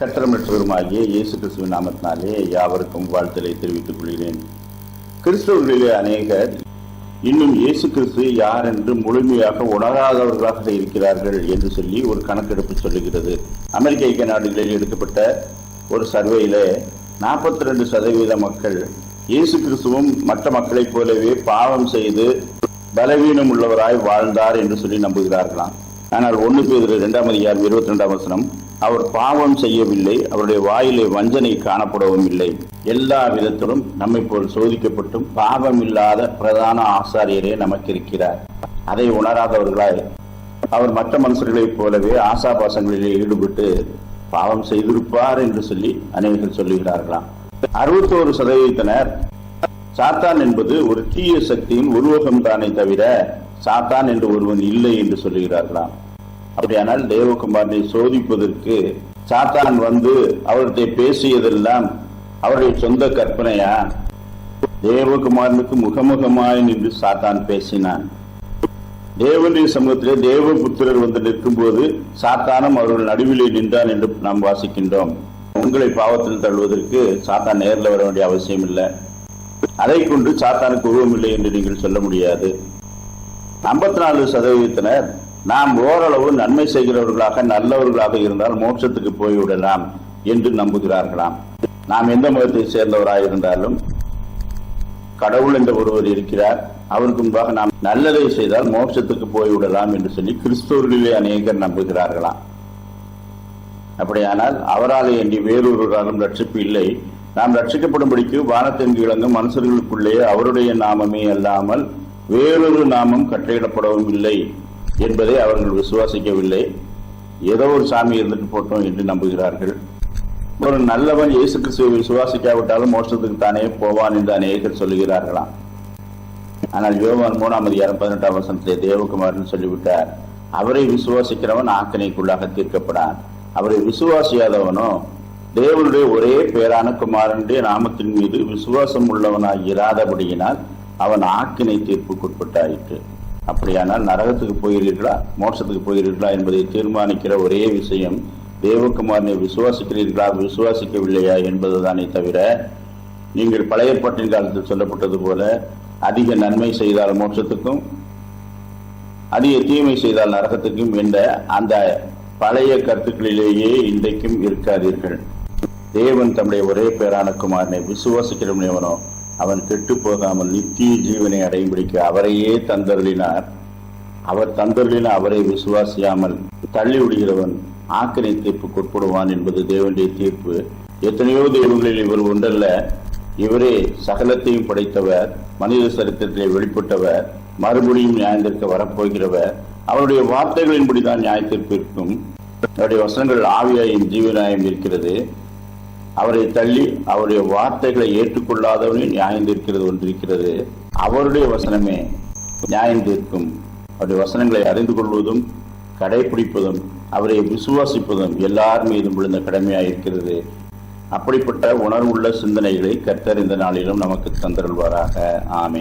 கத்திரமற்றவருமாகிய இயேசு கிறிஸ்துவின் நாமத்தினாலே யாவருக்கும் வாழ்த்தலை தெரிவித்துக் கொள்கிறேன். கிறிஸ்தவர்களிலே அநேகர் இன்னும் இயேசு கிறிஸ்து யார் என்று முழுமையாக உணராதவர்களாக இருக்கிறார்கள் என்று சொல்லி ஒரு கணக்கெடுப்பு சொல்லுகிறது. அமெரிக்க ஐக்கிய நாடுகளில் எடுக்கப்பட்ட ஒரு சர்வேயில நாற்பத்தி ரெண்டு சதவீத மக்கள் இயேசு கிறிஸ்துவும் மற்ற மக்களைப் போலவே பாவம் செய்து பலவீனம் உள்ளவராய் வாழ்ந்தார் என்று சொல்லி நம்புகிறார்களாம். ஆனால் ஒன்று பேர் இரண்டாம் அதிகாரம் இருபத்தி ரெண்டாம் வசனம் அவர் பாவம் செய்யவில்லை அவருடைய வாயிலே வஞ்சனை காணப்படவும் இல்லை. எல்லா விதத்திலும் நம்மை போல் சோதிக்கப்பட்டும் பாவம் இல்லாத பிரதான ஆசாரியரே நமக்கு இருக்கிறார் அதை உணராதவர்களாய் அவர் மற்ற மனுஷர்களைப் போலவே ஆசாபாசங்களிலே ஈடுபட்டு பாவம் செய்திருப்பார் என்று சொல்லி அநேகர் சொல்லுகிறார்களாம். அறுபத்தோரு சதவீதத்தினர் சாத்தான் என்பது ஒரு தீய சக்தியின் உருவகம் தானே தவிர சாத்தான் என்று ஒருவன் இல்லை என்று சொல்லுகிறார்களாம். அப்படியானால் தேவகுமாரனை சோதிப்பதற்கு சாத்தான் வந்து அவர்கிட்ட பேசியதெல்லாம் அவருடைய சொந்த கற்பனையா? தேவகுமாரனுக்கு முகமுகமாய் நின்று சாத்தான் பேசினான். தேவனுடைய சமூகத்திலே தேவபுத்திரர் வந்து நிற்கும் போது சாத்தானும் அவர்கள் நடுவிலே நின்றான் என்று நாம் வாசிக்கின்றோம். உங்களை பாவத்தில் தள்ளுவதற்கு சாத்தான் நேரில் வர வேண்டிய அவசியம் இல்லை அதை கொண்டு சாத்தானுக்கு உருவம் இல்லை என்று நீங்கள் சொல்ல முடியாது. ஐம்பத்தி நாலு சதவீதத்தினர் நாம் ஓரளவு நன்மை செய்கிறவர்களாக நல்லவர்களாக இருந்தால் மோட்சத்துக்கு போய்விடலாம் என்று நம்புகிறார்களாம். நாம் எந்த மதத்தை சேர்ந்தவராக இருந்தாலும் கடவுள் என்ற ஒருவர் இருக்கிறார். அவருக்கு முன்பாக நாம் நல்லதை செய்தால் மோட்சத்துக்கு போய்விடலாம் என்று சொல்லி கிறிஸ்தவர்களிலே அநேகர் நம்புகிறார்களாம். அப்படியானால் அவரால் எண்ணி வேறொருவராலும் ரட்சிப்பு இல்லை. நாம் ரட்சிக்கப்படும்படிக்கு வானத்தின் கீழங்கும் மனுஷர்களுக்குள்ளேயே அவருடைய நாமமே அல்லாமல் வேறொரு நாமம் கட்டளையிடப்படவும் இல்லை என்பதை அவர்கள் விசுவாசிக்கவில்லை. ஏதோ ஒரு சாமி இருந்துட்டு போட்டோம் என்று நம்புகிறார்கள். ஒரு நல்லவன் இயேசு கிறிஸ்துவை விசுவாசிக்காவிட்டாலும் மோஷத்துக்கு தானே போவான் என்று அநேகர் சொல்லுகிறார்களாம். ஆனால் யோவான் மூணாம் அதிகாரம் பதினெட்டாம் வசனத்திலே தேவகுமார்னு சொல்லிவிட்டார் அவரை விசுவாசிக்கிறவன் ஆக்கணைக்குள்ளாக தீர்க்கப்படான். அவரை விசுவாசியாதவனோ தேவனுடைய ஒரே பேரான குமாரனுடைய நாமத்தின் மீது விசுவாசம் உள்ளவனாக இராதபடியினால் அவன் ஆக்கினை தீர்ப்புக்குட்பட்டாயிற்று. அப்படியானால் நரகத்துக்கு போகிறீர்களா? மோட்சத்துக்கு போகிறீர்களா என்பதை தீர்மானிக்கிற ஒரே விஷயம் தேவகுமாரனை விசுவாசிக்கிறீர்களா? விசுவாசிக்கவில்லையா என்பதுதானே தவிர நீங்கள் பழைய பாட்டின் காலத்தில் சொல்லப்பட்டது போல அதிக நன்மை செய்தால் மோட்சத்துக்கும் அதிக தீமை செய்தால் நரகத்துக்கும் என்ற அந்த பழைய கருத்துக்களிலேயே இன்றைக்கும் இருக்காதீர்கள். தேவன் தம்முடைய ஒரே பேரான குமாரனை விசுவாசிக்கிறவனோ அவன் கெட்டு போகாமல் நித்திய ஜீவனை அடையும்படிக்கு அவரையே தந்தருளினார். அவர் தந்தருளின அவரை விசுவாசியாமல் தள்ளி விடுகிறவன் ஆக்கினை தீர்ப்புக்கு உட்படுவான் என்பது தேவனுடைய தீர்ப்பு. எத்தனையோ தெய்வங்களில் இவர் ஒன்றல்ல. இவரே சகலத்தையும் படைத்தவர் மனித சரித்திரத்திலே வெளிப்பட்டவர் மறுபடியும் நியாயத்திற்கு வரப்போகிறவர். அவருடைய வார்த்தைகளின்படிதான் நியாயத்திற்கு இருக்கும். அவருடைய வசனங்கள் ஆவியாயும் ஜீவனாயும் இருக்கிறது. அவரை தள்ளி அவருடைய வார்த்தைகளை ஏற்றுக்கொள்ளாதவனே நியாயம் தீர்க்கிறது ஒன்று இருக்கிறது அவருடைய வசனமே நியாயம் தீர்க்கும். அவருடைய வசனங்களை அறிந்து கொள்வதும் கடைபிடிப்பதும் அவரை விசுவாசிப்பதும் எல்லார் மீதும் விழுந்த கடமையாக இருக்கிறது. அப்படிப்பட்ட உணர்வுள்ள சிந்தனைகளை கர்த்தர் இந்த நாளிலும் நமக்கு தந்தருள்வாராக. ஆமே